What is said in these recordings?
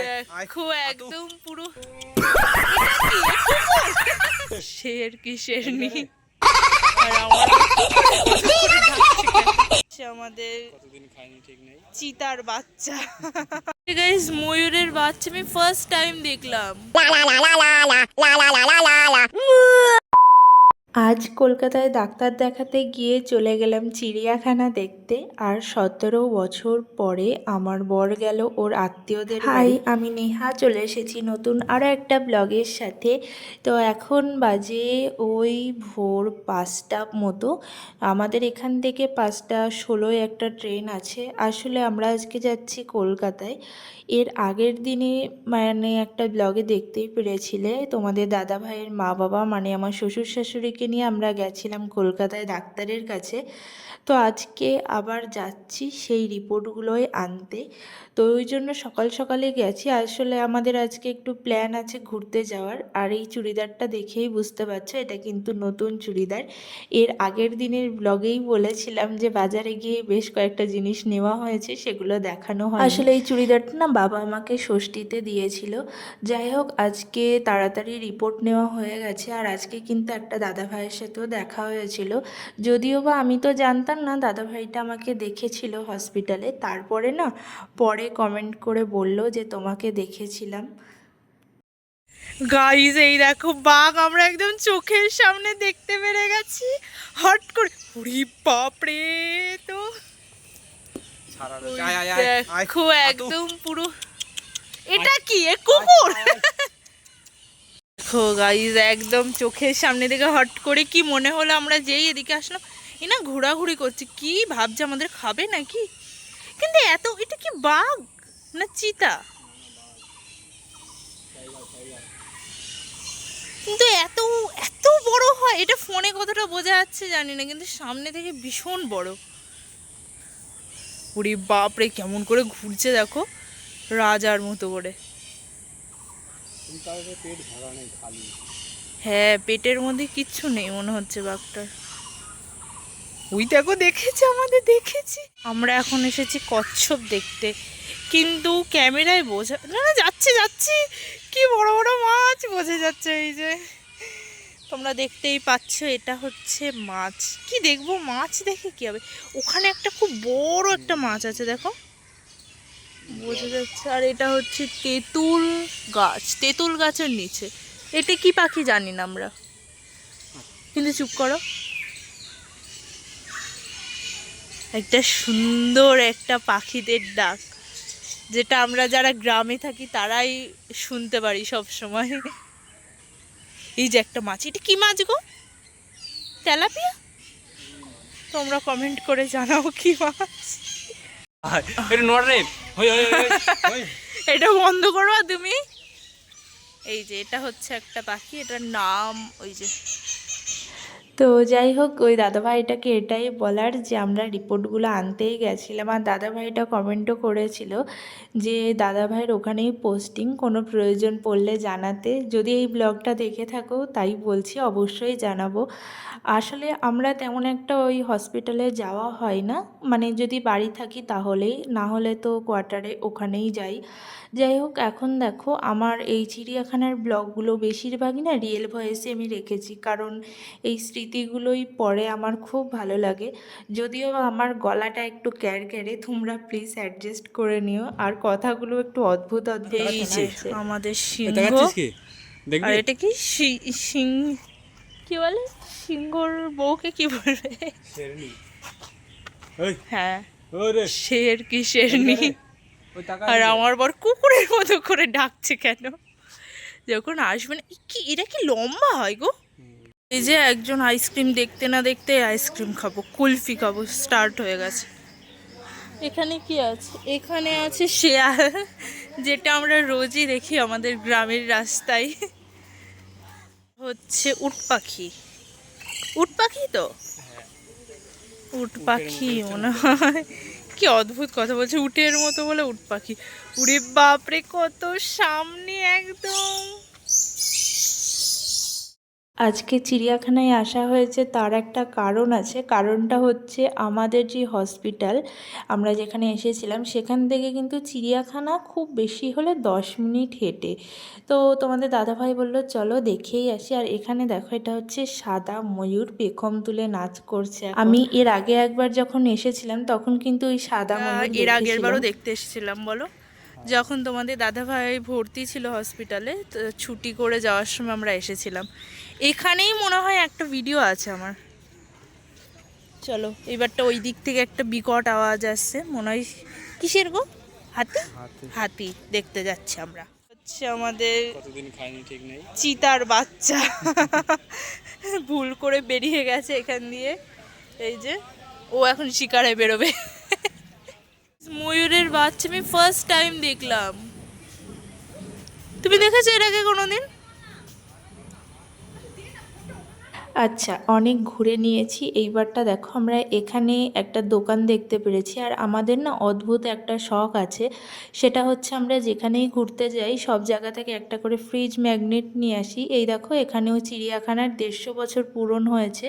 দেখো একদম পুরো শের কি শেরনি আর আমাদের কতদিন খাইনি ঠিক নেই চিতার বাচ্চা গাইস ময়ূরের বাচ্চা আমি ফার্স্ট টাইম দেখলাম আজ কলকাতায় ডাক্তার দেখাতে গিয়ে চলে গেলাম চিড়িয়াখানা দেখতে। আর সতেরো বছর পরে আমার বর গেল ওর আত্মীয়দের হাই আমি নেহা চলে এসেছি নতুন আরও একটা ব্লগের সাথে। তো এখন বাজে ওই ভোর পাঁচটা মতো। আমাদের এখান থেকে পাঁচটা ষোলোয় একটা ট্রেন আছে। আসলে আমরা আজকে যাচ্ছি কলকাতায়। এর আগের দিনে মানে একটা ব্লগে দেখতেই পেরেছিলে। তোমাদের দাদা ভাইয়ের মা বাবা মানে আমার শ্বশুর শাশুড়িকে নিয়ে আমরা গেছিলাম কলকাতায় ডাক্তারের কাছে। তো আজকে আবার যাচ্ছি সেই রিপোর্টগুলোই আনতে। তো ওই জন্য সকাল সকালে গেছি। আসলে আমাদের আজকে একটু প্ল্যান আছে ঘুরতে যাওয়ার। আর এই চুড়িদারটা দেখেই বুঝতে পারছ, এটা কিন্তু নতুন চুড়িদার। এর আগের দিনের ব্লগেই বলেছিলাম যে, বাজারে গিয়ে বেশ কয়েকটা জিনিস নেওয়া হয়েছে, সেগুলো দেখানো হয় আসলে এই চুড়িদারটা না বাবা আমাকে ষষ্ঠীতে দিয়েছিল। যাই হোক, আজকে তাড়াতাড়ি রিপোর্ট নেওয়া হয়ে গেছে। আর আজকে কিন্তু একটা দাদা ভাইয়ের সাথেও দেখা হয়েছিল। যদিও বা আমি তো জানতাম না দাদা ভাইটা আমাকে দেখেছিল হসপিটালে তারপরে না, পরে কমেন্ট করে বলল যে তোমাকে দেখেছিলাম। গাইজ এই দেখো বাঘ আমরা একদম চোখের সামনে দেখতে পেরে গেছি। হট করে উড়ি বাপরে তো দেখো একদম পুরো এটা কি এ কুকুর? দেখো গাইজ একদম চোখের সামনে থেকে হট করে কি মনে হলো আমরা যেই এদিকে আসলাম। এ না ঘোরাঘুরি করছি কি ভাবছে আমাদের খাবে নাকি? কিন্তু এত এটা কি বাঘ না চিতা? কিন্তু এত এত বড় হয় এটা ফোনে কতটা বোঝা যাচ্ছে জানি না কিন্তু সামনে থেকে ভীষণ বড়। ওরে বাপরে কেমন করে ঘুরছে দেখো রাজার মতো করে। হ্যাঁ পেটের মধ্যে কিচ্ছু নেই মনে হচ্ছে বাঘটার। ওই দেখো দেখেছে, আমাদের দেখেছি। আমরা এখন এসেছি কচ্ছপ দেখতে। কিন্তু ক্যামেরায় বোঝা, না না, যাচ্ছে যাচ্ছে। কি বড় বড় মাছ বোঝা যাচ্ছে এই যে। তোমরা দেখতেই পাচ্ছ, এটা হচ্ছে মাছ। কি দেখব, মাছ দেখে কি হবে? ওখানে একটা খুব বড় একটা মাছ আছে, দেখো। বোঝা যাচ্ছে। আর এটা হচ্ছে তেঁতুল গাছ, তেঁতুল গাছের নিচে। এটা কি পাখি জানি না আমরা। কিন্তু চুপ করো। একটা সুন্দর একটা পাখিদের ডাক যেটা আমরা যারা গ্রামে থাকি তারাই শুনতে পারি সব সময় এই যে একটা মাছ এটা কি মাছ গো? তেলাপিয়া? তোমরা কমেন্ট করে জানাও কি মাছ। এটা বন্ধ করো তুমি। এই যে এটা হচ্ছে একটা পাখি এটার নাম ওই যে তো যাই হোক, ওই দাদাভাইটাকে এটাই বলার যে আমরা রিপোর্টগুলো আনতেই গেছিলাম। আর দাদাভাইটা কমেন্টও করেছিল যে, দাদাভাইয়ের ওখানেই পোস্টিং, কোনো প্রয়োজন পড়লে জানাতে। যদি এই ব্লগটা দেখে থাকো, তাই বলছি, অবশ্যই জানাব। আসলে আমরা তেমন একটা ওই হসপিটালে যাওয়া হয় না। মানে যদি বাড়ি থাকি তাহলেই, না হলে তো কোয়ার্টারে ওখানেই যাই। যাই হোক, এখন দেখো, আমার এই চিড়িয়াখানার ব্লগগুলো বেশিরভাগই না রিয়েল ভয়েসে আমি রেখেছি। কারণ এই স্মৃতিগুলোই পরে আমার খুব ভালো লাগে। যদিও আমার গলাটা একটু ক্যারক্যারে তোমরা প্লিজ অ্যাডজাস্ট করে নিও। আর কথাগুলো একটু অদ্ভুত অদ্ভুত। আমাদের সিংহ আর এটা কি? সিং কি বলে? সিংহর বউকে কি বলবে হ্যাঁ। ওরে। শের কি শেরনি? আর আমার বর কুকুরের মতো করে ডাকছে কেন? যখন আসবে না কি এটা কি লম্বা হয় গো? এই যে একজন আইসক্রিম দেখতে না দেখতে আইসক্রিম খাব, কুলফি খাব স্টার্ট হয়ে গেছে। এখানে কি আছে? এখানে আছে শেয়াল, যেটা আমরা রোজই দেখি আমাদের গ্রামের রাস্তায়। হচ্ছে উট পাখি। উট পাখি তো? উট পাখি মনে হয়। কি অদ্ভুত কথা বলছে, উটের মতো বলে উট পাখি। উড়ে বাপরে, কত সামনে একদম। আজকে চিড়িয়াখানায় আসা হয়েছে তার একটা কারণ আছে। কারণটা হচ্ছে আমাদের যে হসপিটাল আমরা যেখানে এসেছিলাম সেখান থেকে কিন্তু চিড়িয়াখানা খুব বেশি হলে দশ মিনিট হেঁটে। তো তোমাদের দাদাভাই বলল চলো দেখেই আসি। আর এখানে দেখো এটা হচ্ছে সাদা ময়ূর পেখম তুলে নাচ করছে। আমি এর আগে একবার যখন এসেছিলাম তখন কিন্তু ওই সাদা ময়ূর এর আগের বারও দেখতে এসেছিলাম বলো। যখন তোমাদের দাদাভাই ভর্তি ছিল হসপিটালে তো ছুটি করে যাওয়ার সময় আমরা এসেছিলাম। এখানেই মনে হয় একটা ভিডিও আছে আমার। চলো এবারটা ওই দিক থেকে একটা বিকট আওয়াজ আসছে। মনে হয় কিসের গো? হাতি? হাতি। দেখতে যাচ্ছি আমরা। হচ্ছে আমাদের চিতার বাচ্চা। ভুল করে বেরিয়ে গেছে এখান দিয়ে। এই যে ও এখন শিকারে বেরোবে। ময়ূরের বাচ্চা আমি ফার্স্ট টাইম দেখলাম। তুমি দেখেছ এর আগে কোনোদিন? আচ্ছা অনেক ঘুরে নিয়েছি। এইবারটা দেখো, আমরা এখানে একটা দোকান দেখতে পেরেছি। আর আমাদের না অদ্ভুত একটা শখ আছে। সেটা হচ্ছে আমরা যেখানেই ঘুরতে যাই, সব জায়গা থেকে একটা করে ফ্রিজ ম্যাগনেট নিয়ে আসি। এই দেখো, এখানেও চিড়িয়াখানার দেড়শো বছর পূরণ হয়েছে।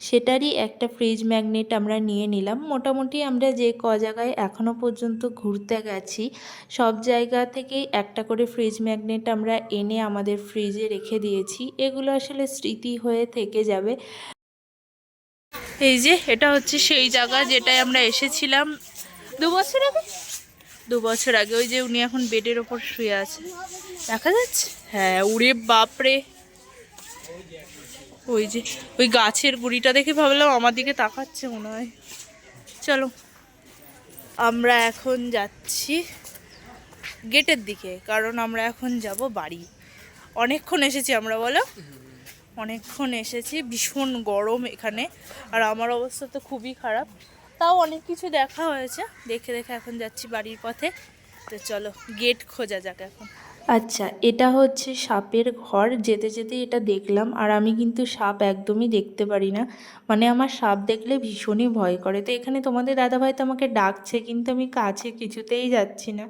সেটারই একটা ফ্রিজ ম্যাগনেট আমরা নিয়ে নিলাম। মোটামুটি আমরা যে ক জায়গায় এখনও পর্যন্ত ঘুরতে গেছি, সব জায়গা থেকেই একটা করে ফ্রিজ ম্যাগনেট আমরা এনে আমাদের ফ্রিজে রেখে দিয়েছি। এগুলো আসলে স্মৃতি হয়ে থেকে যাবে। এই যে, এটা হচ্ছে সেই জায়গা যেটায় আমরা এসেছিলাম। দু বছর আগে? দু বছর আগে, ওই যে উনি এখন বেডের ওপর শুয়ে আছে। দেখা যাচ্ছে? হ্যাঁ উড়ে বাপরে। ওই যে, ওই গাছের গুড়িটা দেখে ভাবলাম আমার দিকে তাকাচ্ছে মনে হয়। চলো, আমরা এখন যাচ্ছি গেটের দিকে, কারণ আমরা এখন যাব বাড়ি। অনেকক্ষণ এসেছি আমরা, বলো? অনেকক্ষণ এসেছি ভীষণ গরম এখানে। আর আমার অবস্থা তো খুবই খারাপ। তাও অনেক কিছু দেখা হয়েছে। দেখে দেখে এখন যাচ্ছি বাড়ির পথে। তো চলো গেট খোঁজা যাক এখন। আচ্ছা এটা হচ্ছে সাপের ঘর। যেতে যেতে এটা দেখলাম। আর আমি কিন্তু সাপ একদমই দেখতে পারি না। মানে আমার সাপ দেখলে ভীষণই ভয় করে। তো এখানে তোমাদের দাদাভাই তো আমাকে ডাকছে কিন্তু আমি কাছে কিছুতেই যাচ্ছি না।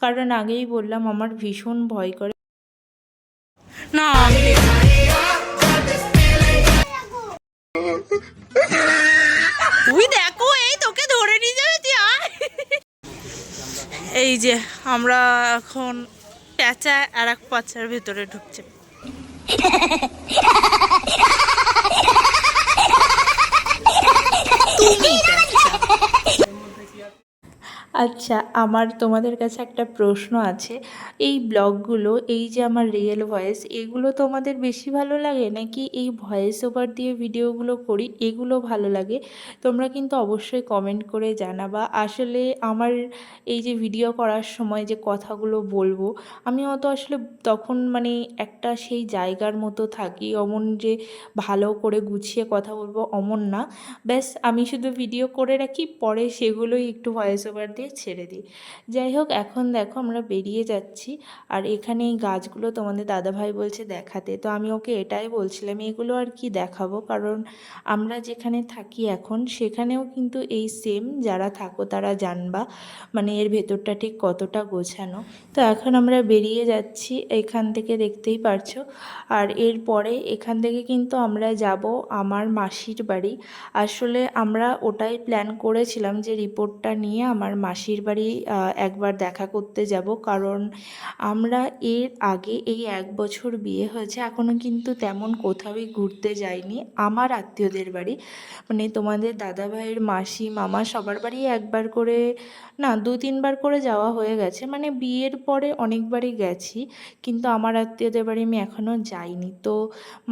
কারণ আগেই বললাম আমার ভীষণ ভয় করে। না। তুই দেখো এই তোকে ধরে নিয়ে যাবে তুই আয়। এই যে আমরা এখন প্যাঁচা আর এক পাচার ভেতরে ঢুকছে তুমি আচ্ছা আমার তোমাদের কাছে একটা প্রশ্ন আছে। এই ব্লগগুলো, এই যে আমার রিয়েল ভয়েস এগুলো তোমাদের বেশি ভালো লাগে? নাকি এই ভয়েস ওভার দিয়ে ভিডিওগুলো করি, এগুলো ভালো লাগে? তোমরা কিন্তু অবশ্যই কমেন্ট করে জানাবা। আসলে আমার এই যে ভিডিও করার সময় যে কথাগুলো বলব, আমি অত আসলে তখন মানে একটা সেই জায়গার মতো থাকি। অমন যে ভালো করে গুছিয়ে কথা বলব, অমন না। ব্যাস, আমি শুধু ভিডিও করে রাখি, পরে সেগুলোই একটু ভয়েস ওভার দিয়ে ছেড়ে দিই। যাই হোক, এখন দেখো আমরা বেরিয়ে যাচ্ছি। আর এখানে এই গাছগুলো তোমাদের দাদাভাই বলছে দেখাতে। তো আমি ওকে এটাই বলছিলাম, এগুলো আর কি দেখাবো? কারণ আমরা যেখানে থাকি এখন, সেখানেও কিন্তু এই সেম যারা থাকো তারা জানবা মানে এর ভেতরটা ঠিক কতটা গোছানো। তো এখন আমরা বেরিয়ে যাচ্ছি এখান থেকে, দেখতেই পারছ। আর এরপরে এখান থেকে কিন্তু আমরা যাব আমার মাসির বাড়ি। আসলে আমরা ওটাই প্ল্যান করেছিলাম যে রিপোর্টটা নিয়ে আমার মাসির বাড়ি একবার দেখা করতে যাব। কারণ আমরা এর আগে এই এক বছর বিয়ে হয়েছে এখনও কিন্তু তেমন কোথাওই ঘুরতে যাইনি। আমার আত্মীয়দের বাড়ি মানে তোমাদের দাদা ভাইয়ের মাসি, মামা সবার বাড়ি একবার করে, না, দু, তিনবার করে যাওয়া হয়ে গেছে। মানে বিয়ের পরে অনেকবারই গেছি, কিন্তু আমার আত্মীয়দের বাড়ি আমি এখনও যাইনি। তো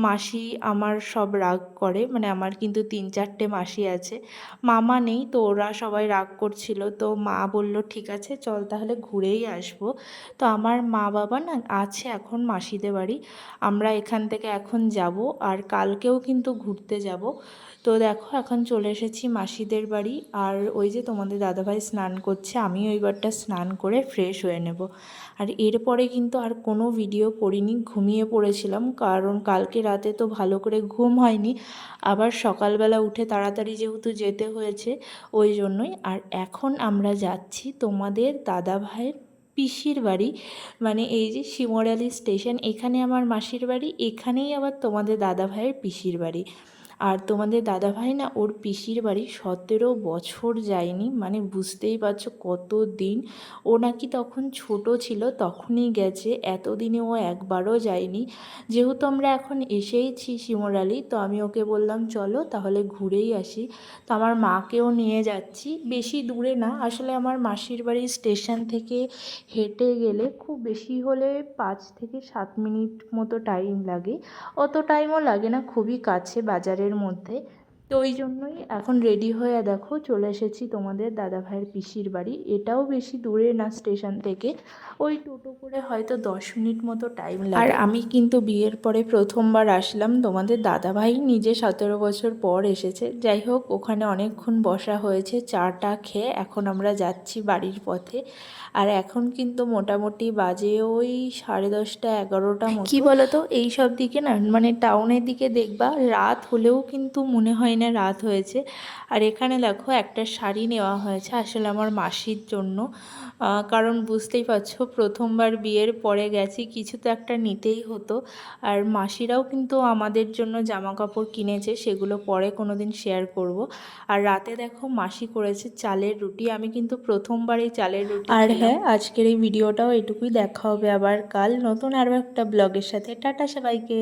মাসি আমার সব রাগ করে মানে আমার কিন্তু তিন, চারটে মাসি আছে। মামা নেই, তো ওরা সবাই রাগ করছিল। তো মা বলল, ঠিক আছে, চল তাহলে ঘুরেই আসব। তো আমার মা বাবা না আছে এখন মাসিদের বাড়ি। আমরা এখান থেকে এখন যাব আর কালকেও কিন্তু ঘুরতে যাব। তো দেখো, এখন চলে এসেছি মাসিদের বাড়ি আর ওই যে তোমাদের দাদাভাই স্নান করছে আমি ওইবারটা স্নান করে ফ্রেশ হয়ে নেব। আর এরপরে কিন্তু আর কোনো ভিডিও করিনি, ঘুমিয়ে পড়েছিলাম, কারণ কালকে রাতে তো ভালো করে ঘুম হয়নি। আবার সকালবেলা উঠে তাড়াতাড়ি যেহেতু যেতে হয়েছে, ওই জন্যই। আর এখন আমরা যাচ্ছি তোমাদের দাদা ভাইয়ের পিসির বাড়ি মানে এই যে শিমরালি স্টেশন, এখানে আমার মাসির বাড়ি, এখানেই আবার তোমাদের দাদা ভাইয়ের পিসির বাড়ি। আর তোমাদের দাদা ভাই না ওর পিসির বাড়ি সতেরো বছর যায়নি মানে বুঝতেই পারছ কত দিন ও নাকি তখন ছোট ছিল, তখনই গেছে, এতদিনে ও একবারও যায়নি। যেহেতু আমরা এখন এসেইছি শিমরালি, তো আমি ওকে বললাম, চলো তাহলে ঘুরেই আসি। তো আমার মাকেও নিয়ে যাচ্ছি, বেশি দূরে না, আসলে আমার মাসির বাড়ির স্টেশন থেকে হেঁটে গেলে খুব বেশি হলে পাঁচ থেকে সাত মিনিট মতো টাইম লাগে। অত টাইমও লাগে না, খুবই কাছে, বাজারের মধ্যে তো ওই জন্যই এখন রেডি হয়ে দেখো চলে এসেছি তোমাদের দাদা ভাইয়ের পিসির বাড়ি। এটাও বেশি দূরে না স্টেশন থেকে। ওই টোটো করে হয়তো দশ মিনিট মতো টাইম লাগে। আর আমি কিন্তু বিয়ের পরে প্রথমবার আসলাম। তোমাদের দাদা ভাই নিজে সতেরো বছর পর এসেছে। যাই হোক ওখানে অনেকক্ষণ বসা হয়েছে চাটা খেয়ে এখন আমরা যাচ্ছি বাড়ির পথে। আর এখন কিন্তু মোটামুটি বাজে ওই সাড়ে দশটা এগারোটা মতো। কি বলতো? এই সব দিকে না মানে টাউনের দিকে দেখবা রাত হলেও কিন্তু মনে হয় না রাত হয়েছে। আর এখানে দেখো একটা শাড়ি নেওয়া হয়েছে আসলে আমার মাসির জন্য। কারণ বুঝতেই পারছ প্রথমবার বিয়ের পরে গেছি কিছু তো একটা নিতেই হতো। আর মাসিরাও কিন্তু আমাদের জন্য জামা কাপড় কিনেছে সেগুলো পরে কোনো দিন শেয়ার করব। আর রাতে দেখো মাসি করেছে চালের রুটি আমি কিন্তু প্রথমবার এই চালের রুটি আর হ্যাঁ আজকের এই ভিডিওটাও এটুকুই দেখা হবে আবার কাল নতুন আরও একটা ব্লগের সাথে। টাটা সবাইকে।